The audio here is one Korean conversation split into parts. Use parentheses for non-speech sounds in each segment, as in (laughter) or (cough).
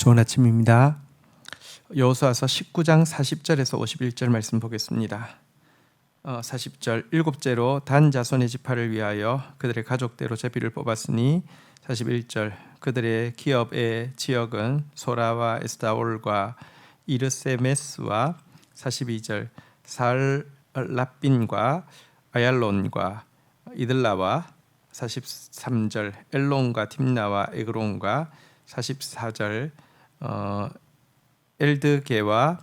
좋은 아침입니다. 여호수아서 19장 40절에서 51절 말씀 보겠습니다. 어, 40절 일곱째로 단 자손의 지파를 위하여 그들의 가족대로 제비를 뽑았으니 41절 그들의 기업의 지역은 소라와 에스타올과 이르세메스와 42절 살 라빈과 아얄론과 이들라와 43절 엘론과 딥나와 에그론과 44절 어, 엘드게와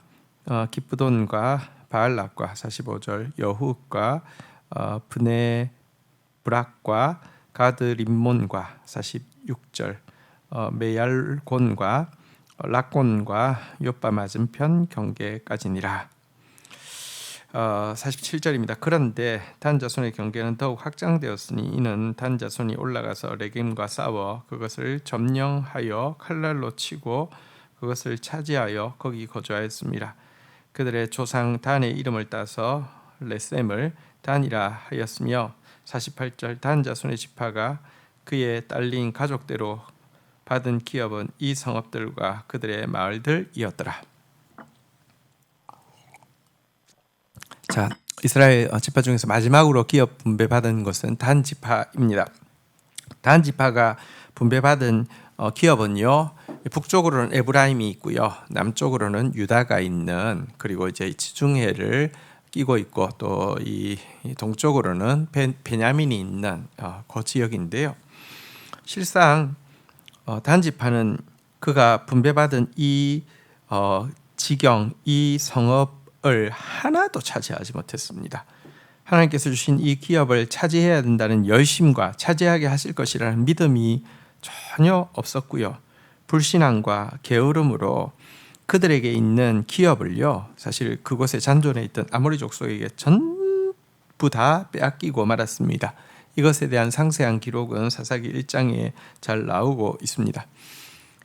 어, 기프돈과 바알락과 45절 여훗과 어, 브네 브락과 가드 림몬과 46절 어, 메얄곤과 어, 락곤과 요빠 맞은편 경계까지니라. 어, 47절입니다. 그런데 단자손의 경계는 더욱 확장되었으니 이는 단자손이 올라가서 레겜과 싸워 그것을 점령하여 칼날로 치고 그것을 차지하여 거기 거주하였습니다. 그들의 조상 단의 이름을 따서 레셈을 단이라 하였으며 48절 단 자손의 지파가 그의 딸린 가족대로 받은 기업은 이 성읍들과 그들의 마을들이었더라. 자, 이스라엘 지파 중에서 마지막으로 기업 분배받은 것은 단 지파입니다. 단 지파가 분배받은 어, 기업은요 북쪽으로는 에브라임이 있고요 남쪽으로는 유다가 있는 그리고 이제 지중해를 끼고 있고 또 이 동쪽으로는 베냐민이 있는 어, 그 지역인데요. 실상 어, 단지파는 그가 분배받은 이 지경 이 성읍 을 하나도 차지하지 못했습니다. 하나님께서 주신 이 기업을 차지해야 된다는 열심과 차지하게 하실 것이라는 믿음이 전혀 없었고요. 불신앙과 게으름으로 그들에게 있는 기업을요. 사실 그곳에 잔존해 있던 아모리 족속에게 전부 다 빼앗기고 말았습니다. 이것에 대한 상세한 기록은 사사기 1장에 잘 나오고 있습니다.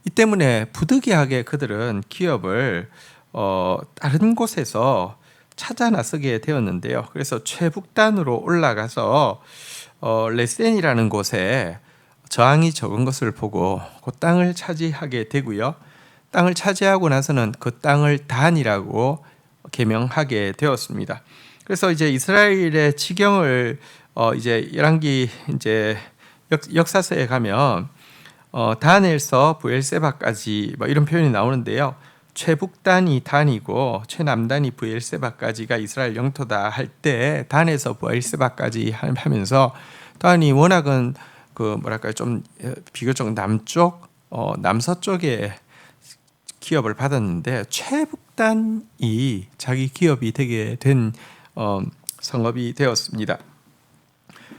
이 때문에 부득이하게 그들은 기업을 어, 다른 곳에서 찾아 나서게 되었는데요. 그래서 최북단으로 올라가서 어, 레센이라는 곳에 저항이 적은 것을 보고 그 땅을 차지하게 되고요. 땅을 차지하고 나서는 그 땅을 단이라고 개명하게 되었습니다. 그래서 이제 이스라엘의 지경을 어 이제 열왕기 이제 역, 사서에 가면 어 단에서 부엘세바까지 뭐 이런 표현이 나오는데요. 최북단이 단이고 최남단이 부엘세바까지가 이스라엘 영토다 할 때 단에서 부엘세바까지 하면서 단이 워낙은 그 뭐랄까요 좀 어, 비교적 남쪽 어, 남서쪽에 기업을 받았는데 최북단이 자기 기업이 되게 된 어, 성업이 되었습니다.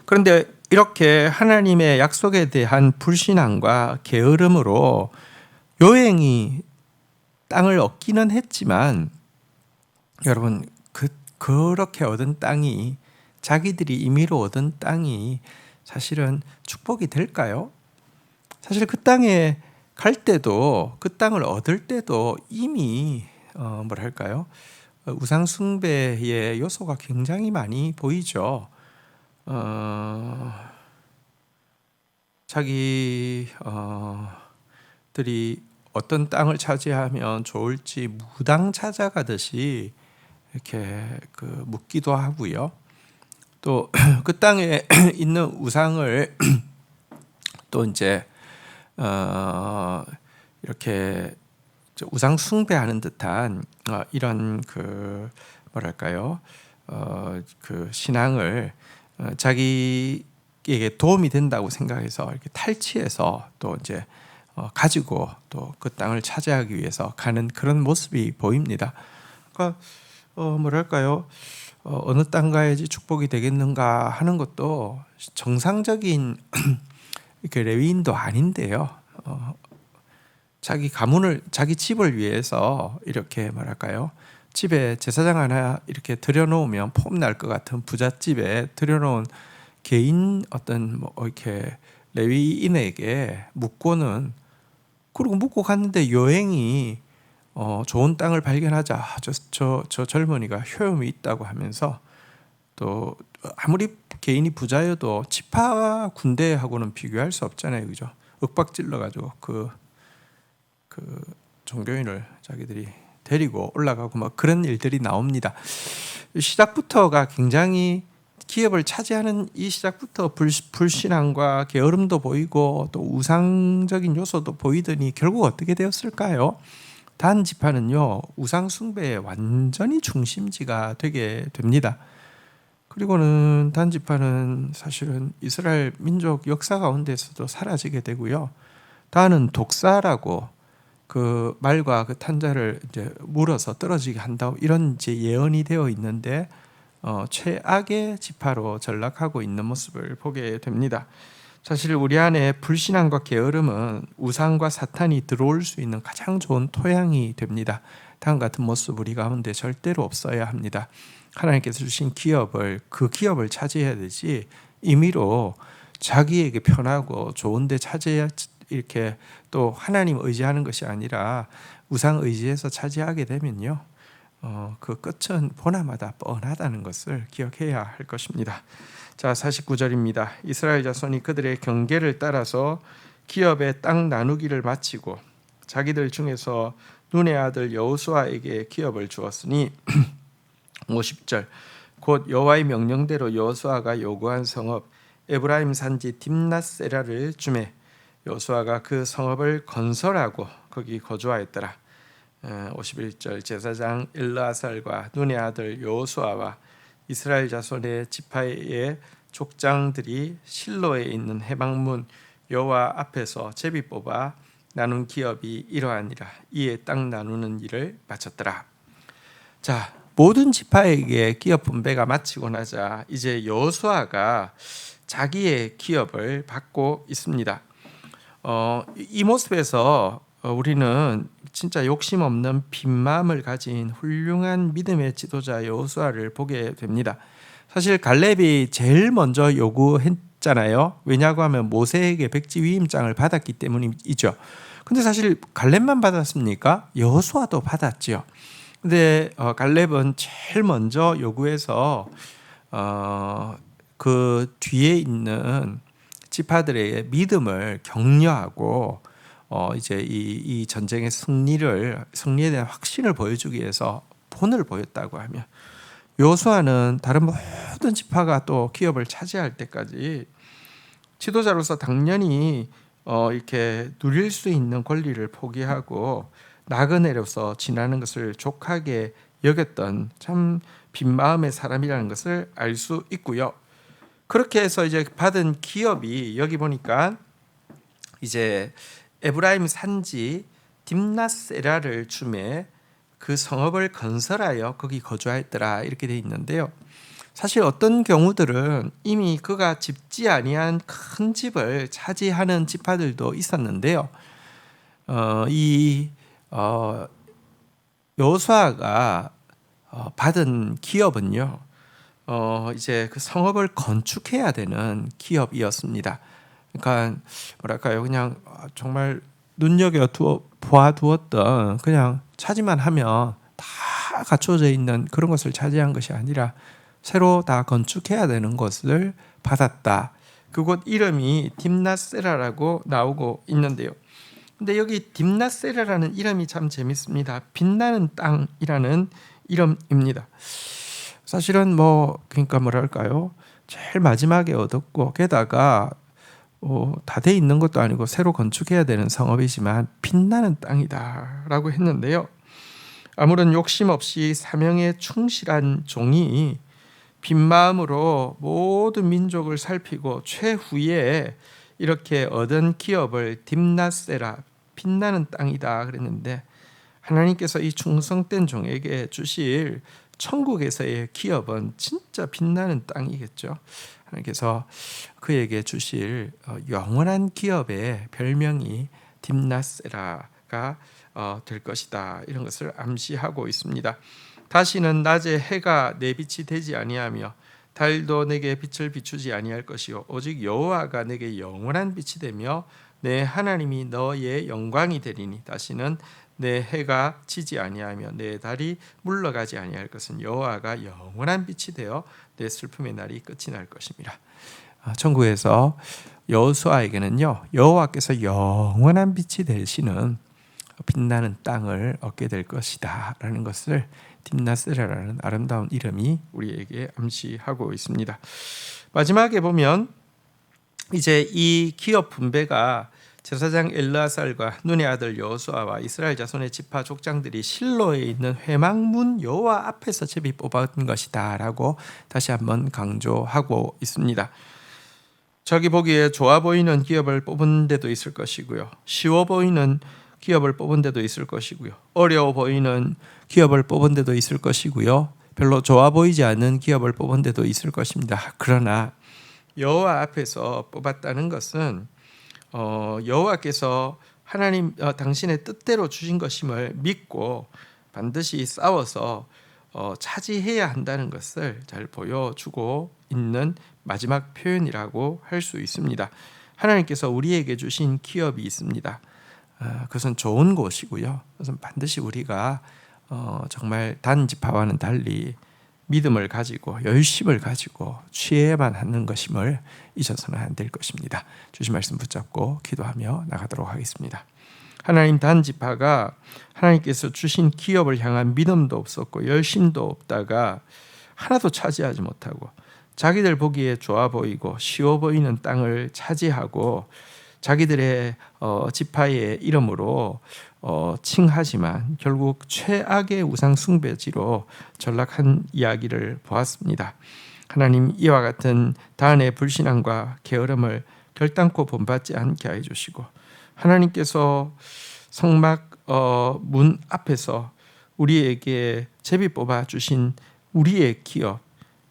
그런데 이렇게 하나님의 약속에 대한 불신앙과 게으름으로 요행이 땅을 얻기는 했지만 여러분 그 그렇게 얻은 땅이 자기들이 임의로 얻은 땅이 사실은 축복이 될까요? 사실 그 땅에 갈 때도 그 땅을 얻을 때도 이미 어 뭐랄까요 우상 숭배의 요소가 굉장히 많이 보이죠. 어 자기 어 들이 어떤 땅을 차지하면 좋을지 무당 찾아가듯이 이렇게 그 묻기도 하고요. 또 그 (clears throat) 땅에 (clears throat) 있는 우상을 (clears throat) 또 이제 어 이렇게 우상 숭배하는 듯한 어 이런 그 뭐랄까요 어 그 신앙을 어 자기에게 도움이 된다고 생각해서 이렇게 탈취해서 또 이제 어 가지고 또 그 땅을 차지하기 위해서 가는 그런 모습이 보입니다. 그러니까 어 뭐랄까요? 어, 어느 땅 가야지 축복이 되겠는가 하는 것도 정상적인 이렇게 (clears throat) 레위인도 아닌데요. 어, 자기 가문을 자기 집을 위해서 이렇게 말할까요? 집에 제사장 하나 이렇게 들여놓으면 폼날 것 같은 부잣집에 들여놓은 개인 어떤 뭐 이렇게 레위인에게 묻고는 그리고 묻고 갔는데 여행이 어, 좋은 땅을 발견하자 저, 저, 저 젊은이가 효험이 있다고 하면서 또 아무리 개인이 부자여도 지파 군대하고는 비교할 수 없잖아요, 그죠? 윽박 질러 가지고 그, 그 종교인을 자기들이 데리고 올라가고 막 그런 일들이 나옵니다. 시작부터가 굉장히 기업을 차지하는 이 시작부터 불, 불신앙과 게으름도 보이고 또 우상적인 요소도 보이더니 결국 어떻게 되었을까요? 단 지파는요 우상 숭배의 완전히 중심지가 되게 됩니다. 그리고는 단 지파는 사실은 이스라엘 민족 역사 가운데서도 사라지게 되고요. 단은 독사라고 그 말과 그 탄자를 이제 물어서 떨어지게 한다 이런 이제 예언이 되어 있는데 어, 최악의 지파로 전락하고 있는 모습을 보게 됩니다. 사실 우리 안에 불신앙과 게으름은 우상과 사탄이 들어올 수 있는 가장 좋은 토양이 됩니다. 다음 같은 모습 우리 가운데 절대로 없어야 합니다. 하나님께서 주신 기업을 그 기업을 차지해야 되지 임의로 자기에게 편하고 좋은데 차지해야 이렇게 또 하나님 의지하는 것이 아니라 우상 의지해서 차지하게 되면요. 어, 그 끝은 보나마다 뻔하다는 것을 기억해야 할 것입니다. 자, 49절입니다. 이스라엘 자손이 그들의 경계를 따라서 기업의 땅 나누기를 마치고 자기들 중에서 눈의 아들 여호수아에게 기업을 주었으니 (clears throat) 50절 곧 여호와의 명령대로 여호수아가 요구한 성읍 에브라임 산지 딥나세라를 주매 여호수아가 그 성읍을 건설하고 거기 거주하였더라. 51절 제사장 일라살과 눈의 아들 여호수아와 이스라엘 자손의 지파의 족장들이 실로에 있는 해방문 여호와 앞에서 제비 뽑아 나눈 기업이 이러하니라 이에 땅 나누는 일을 마쳤더라. 자 모든 지파에게 기업 분배가 마치고 나자 이제 여호수아가 자기의 기업을 받고 있습니다. 어, 이 모습에서 우리는 진짜 욕심 없는 빈마음을 가진 훌륭한 믿음의 지도자 여호수아를 보게 됩니다. 사실 갈렙이 제일 먼저 요구했잖아요. 왜냐고 하면 모세에게 백지 위임장을 받았기 때문이죠. 근데 사실 갈렙만 받았습니까? 여호수아도 받았지요. 근데 어, 갈렙은 제일 먼저 요구해서 어, 그 뒤에 있는 지파들의 믿음을 격려하고 어 이제 이, 이 전쟁의 승리를 승리에 대한 확신을 보여주기 위해서 본을 보였다고 하면 요수아는 다른 모든 지파가 또 기업을 차지할 때까지 지도자로서 당연히 어 이렇게 누릴 수 있는 권리를 포기하고 나그네로서 지나는 것을 족하게 여겼던 참 빈마음의 사람이라는 것을 알 수 있고요. 그렇게 해서 이제 받은 기업이 여기 보니까 이제 에브라임 산지 딥나세라를 주매 그 성읍을 건설하여 거기 거주하였더라 이렇게 돼 있는데요. 사실 어떤 경우들은 이미 그가 집지 아니한 큰 집을 차지하는 지파들도 있었는데요. 어, 이 어, 여호수아가 어, 받은 기업은요. 어, 이제 그 성읍을 건축해야 되는 기업이었습니다. 그러니까 뭐랄까요, 그냥 정말 눈여겨 두어 보아 두었던 그냥 차지만 하면 다 갖춰져 있는 그런 것을 차지한 것이 아니라 새로 다 건축해야 되는 것을 받았다. 그곳 이름이 딥나세라라고 나오고 있는데요. 근데 여기 딥나세라라는 이름이 참 재밌습니다. 빛나는 땅이라는 이름입니다. 사실은 뭐 그러니까 뭐랄까요? 제일 마지막에 얻었고 게다가 어, 다돼 있는 것도 아니고 새로 건축해야 되는 성읍이지만 빛나는 땅이다라고 했는데요. 아무런 욕심 없이 사명에 충실한 종이 빈 마음으로 모든 민족을 살피고 최후에 이렇게 얻은 기업을 딥나세라 빛나는 땅이다 그랬는데 하나님께서 이 충성된 종에게 주실 천국에서의 기업은 진짜 빛나는 땅이겠죠. 하나님께서 그에게 주실 어, 영원한 기업의 별명이 딥나세라가 어, 될 것이다. 이런 것을 암시하고 있습니다. 다시는 낮에 해가 내 빛이 되지 아니하며 달도 내게 빛을 비추지 아니할 것이요 오직 여호와가 내게 영원한 빛이 되며 내 하나님이 너의 영광이 되리니 다시는 내 해가 지지 아니하며 내 달이 물러가지 아니할 것은 여호와가 영원한 빛이 되어 내 슬픔의 날이 끝이 날 것입니다. 아, 천국에서 여호수아에게는요 여호와께서 영원한 빛이 되시는 빛나는 땅을 얻게 될 것이다라는 것을 딥나스라라는 아름다운 이름이 우리에게 암시하고 있습니다. 마지막에 보면 이제 이 기업 분배가 제사장 엘라살과 눈의 아들 여호수아와 이스라엘 자손의 지파 족장들이 실로에 있는 회막문 여호와 앞에서 제비 뽑은 것이다라고 다시 한번 강조하고 있습니다. 저기 보기에 좋아 보이는 기업을 뽑은 데도 있을 것이고요. 쉬워 보이는 기업을 뽑은 데도 있을 것이고요. 어려워 보이는 기업을 뽑은 데도 있을 것이고요. 별로 좋아 보이지 않는 기업을 뽑은 데도 있을 것입니다. 그러나 여호와 앞에서 뽑았다는 것은 어, 여호와께서 하나님 어, 당신의 뜻대로 주신 것임을 믿고 반드시 싸워서 어, 차지해야 한다는 것을 잘 보여주고 있는 마지막 표현이라고 할 수 있습니다. 하나님께서 우리에게 주신 기업이 있습니다. 어, 그것은 좋은 곳이고요. 그것은 반드시 우리가 어, 정말 단지파와는 달리 믿음을 가지고 열심을 가지고 취해만 하는 것임을 잊어서는 안 될 것입니다. 주신 말씀 붙잡고 기도하며 나가도록 하겠습니다. 하나님 단지파가 하나님께서 주신 기업을 향한 믿음도 없었고 열심도 없다가 하나도 차지하지 못하고 자기들 보기에 좋아 보이고 쉬워 보이는 땅을 차지하고 자기들의 어, 지파의 이름으로 어, 칭하지만 결국 최악의 우상 숭배지로 전락한 이야기를 보았습니다. 하나님 이와 같은 단의 불신앙과 게으름을 결단코 본받지 않게 해 주시고 하나님께서 성막 어, 문 앞에서 우리에게 제비 뽑아 주신 우리의 기업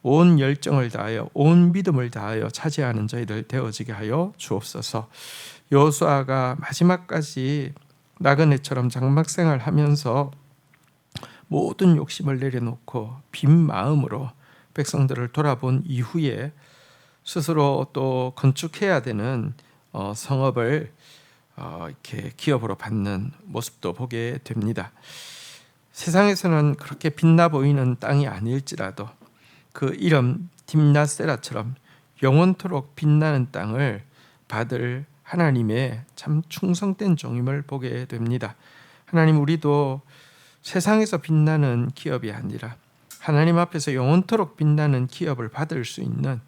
온 열정을 다하여 온 믿음을 다하여 차지하는 저희들 되어지게 하여 주옵소서. 여호수아가 마지막까지 나그네처럼 장막 생활 하면서 모든 욕심을 내려놓고 빈 마음으로 백성들을 돌아본 이후에 스스로 또 건축해야 되는 어, 성읍을 어, 이렇게 기업으로 받는 모습도 보게 됩니다. 세상에서는 그렇게 빛나 보이는 땅이 아닐지라도 그 이름 딥나세라처럼 영원토록 빛나는 땅을 받을 하나님의 참 충성된 종임을 보게 됩니다. 하나님 우리도 세상에서 빛나는 기업이 아니라 하나님 앞에서 영원토록 빛나는 기업을 받을 수 있는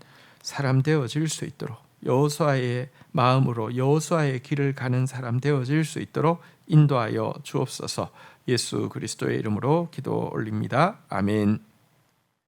사람 되어질 수 있도록 여호수아의 마음으로 여호수아의 길을 가는 사람 되어질 수 있도록 인도하여 주옵소서. 예수 그리스도의 이름으로 기도 올립니다. 아멘.